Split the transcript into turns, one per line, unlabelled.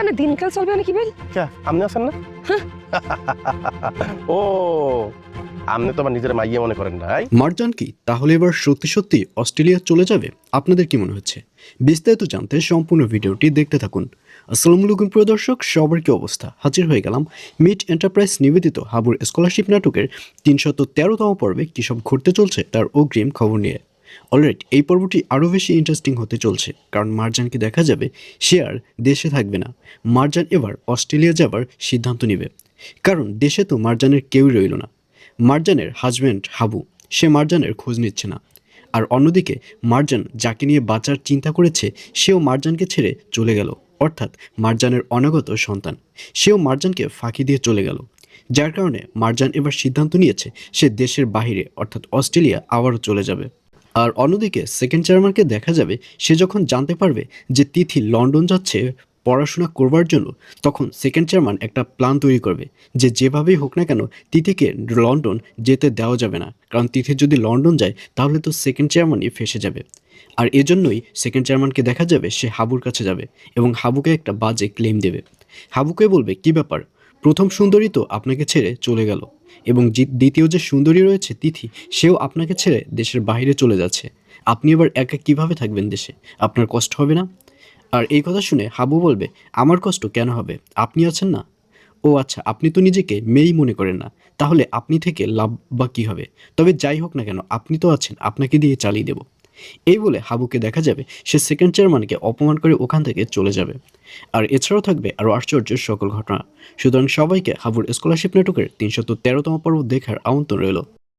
জানে দিনকাল চলবে নাকি বেল
কে আপনি আছেন না? ও আপনি তো নিজের মাইয়ে মনে করেন নাই
মার্জান কি? তাহলে এবার সত্যি সত্যি অস্ট্রেলিয়া চলে যাবে? আপনাদের কি মনে হচ্ছে? বিস্তারিত জানতে সম্পূর্ণ ভিডিওটি দেখতে থাকুন। আসসালামু আলাইকুম প্রিয় দর্শক সবার কি অবস্থা? হাজির হয়ে গেলাম মিট এন্টারপ্রাইজ নিবেদিত হাবুর স্কলারশিপ নাটকের তিনশত তেরোতম পর্বে কী সব ঘটতে চলছে তার অগ্রিম খবর নিয়ে। অলরেডি এই পর্বটি আরও বেশি ইন্টারেস্টিং হতে চলছে, কারণ মার্জানকে দেখা যাবে সে আর দেশে থাকবে না। মার্জান এবার অস্ট্রেলিয়া যাবার সিদ্ধান্ত নেবে। কারণ দেশে তো মার্জানের কেউই রইল না। মার্জানের হাজব্যান্ড হাবু, সে মার্জানের খোঁজ নিচ্ছে না। আর অন্যদিকে, মার্জান যাকে নিয়ে বাঁচার চিন্তা করেছে, সেও মার্জানকে ছেড়ে চলে গেল। অর্থাৎ মার্জানের অনাগত সন্তান। সেও মার্জানকে ফাঁকি দিয়ে চলে গেল। যার কারণে মার্জান এবার সিদ্ধান্ত নিয়েছে, সে দেশের বাইরে অর্থাৎ অস্ট্রেলিয়া আবারও চলে যাবে। আর অন্যদিকে সেকেন্ড চেয়ারম্যানকে দেখা যাবে, সে যখন জানতে পারবে যে তিথি লন্ডন যাচ্ছে পড়াশোনা করবার জন্য, তখন সেকেন্ড চেয়ারম্যান একটা প্ল্যান তৈরি করবে যে যেভাবেই হোক না কেন তিথিকে লন্ডন যেতে দেওয়া যাবে না। কারণ তিথি যদি লন্ডন যায়, তাহলে তো সেকেন্ড চেয়ারম্যানই ফেসে যাবে। আর এজন্যই সেকেন্ড চেয়ারম্যানকে দেখা যাবে সে হাবুর কাছে যাবে এবং হাবুকে একটা বাজে ক্লেম দেবে। হাবুকে বলবে, কি ব্যাপার? প্রথম সুন্দরী তো আপনাকে ছেড়ে চলে গেল এবং দ্বিতীয় যে সুন্দরী রয়েছে তিথি, সেও আপনাকে ছেড়ে দেশের বাইরে চলে যাচ্ছে। আপনি এবার একা কীভাবে থাকবেন দেশে? আপনার কষ্ট হবে না? আর এই কথা শুনে হাবু বলবে, আমার কষ্ট কেন হবে? আপনি আছেন না? ও আচ্ছা আপনি তো নিজেকে মেয়েই মনে করেন না। তাহলে আপনি থেকে লাভ বা কী হবে? তবে যাই হোক না কেন, আপনি তো আছেন, আপনাকে দিয়ে চালিয়ে দেব। এই বলে হাবুকে দেখা যাবে, সে সেকেন্ড চেয়ারম্যানকে অপমান করে ওখান থেকে চলে যাবে। আর এছাড়াও থাকবে আরও আশ্চর্যের সকল ঘটনা। সুতরাং সবাইকে হাবুর স্কলারশিপ নেটওয়ার্কের তিনশত তেরোতম পর্ব দেখার আমন্ত্রণ রইল।